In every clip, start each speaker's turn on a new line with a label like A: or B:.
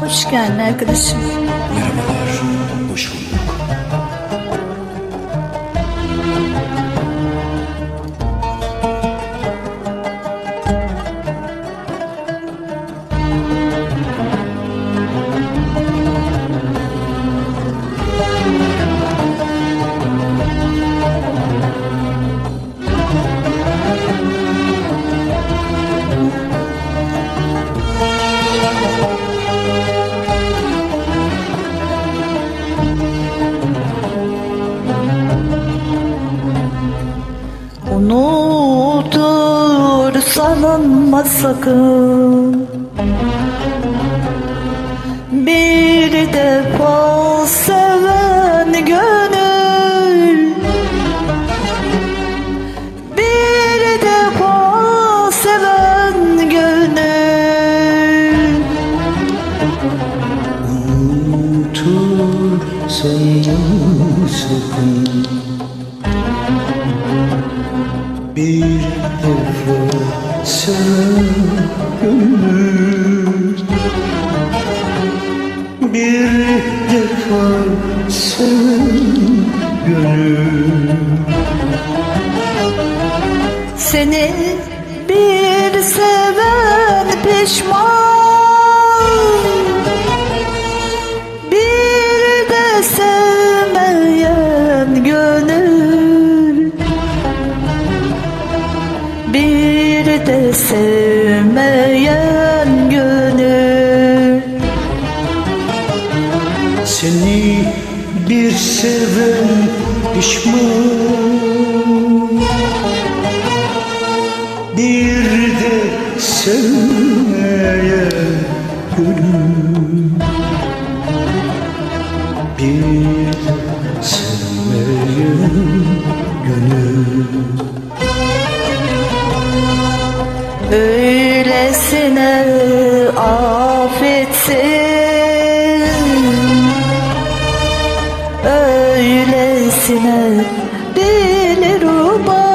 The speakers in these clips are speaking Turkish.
A: Hoş geldin arkadaşım.
B: Merhabalar, hoş bulduk.
A: Unutur sanılma sakın. Bir defa seven gönül. Bir defa seven gönül.
B: Unutur sanma sakın Bir defa sen gönül. Bir defa sen gönül.
A: Seni bir seven pişman Bir de sevmeyen gönül.
B: Seni bir seven pişman. Bir de sevmeye gönül. Bir de sevmeye gönül
A: Öylesine affetsin. Öylesine dilruba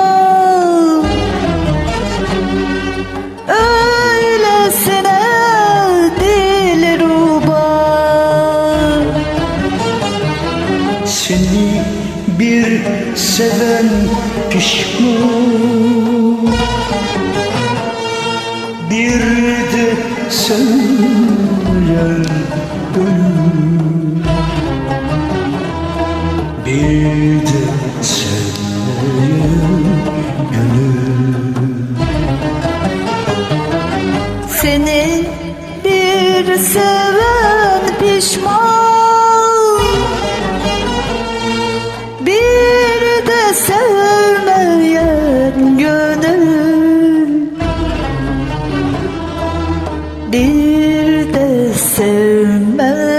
A: Öylesine dilruba
B: Seni bir seven pişman
A: Seni bir seven pişman. Bir de sevmeyen gönül. Bir de sevmeyen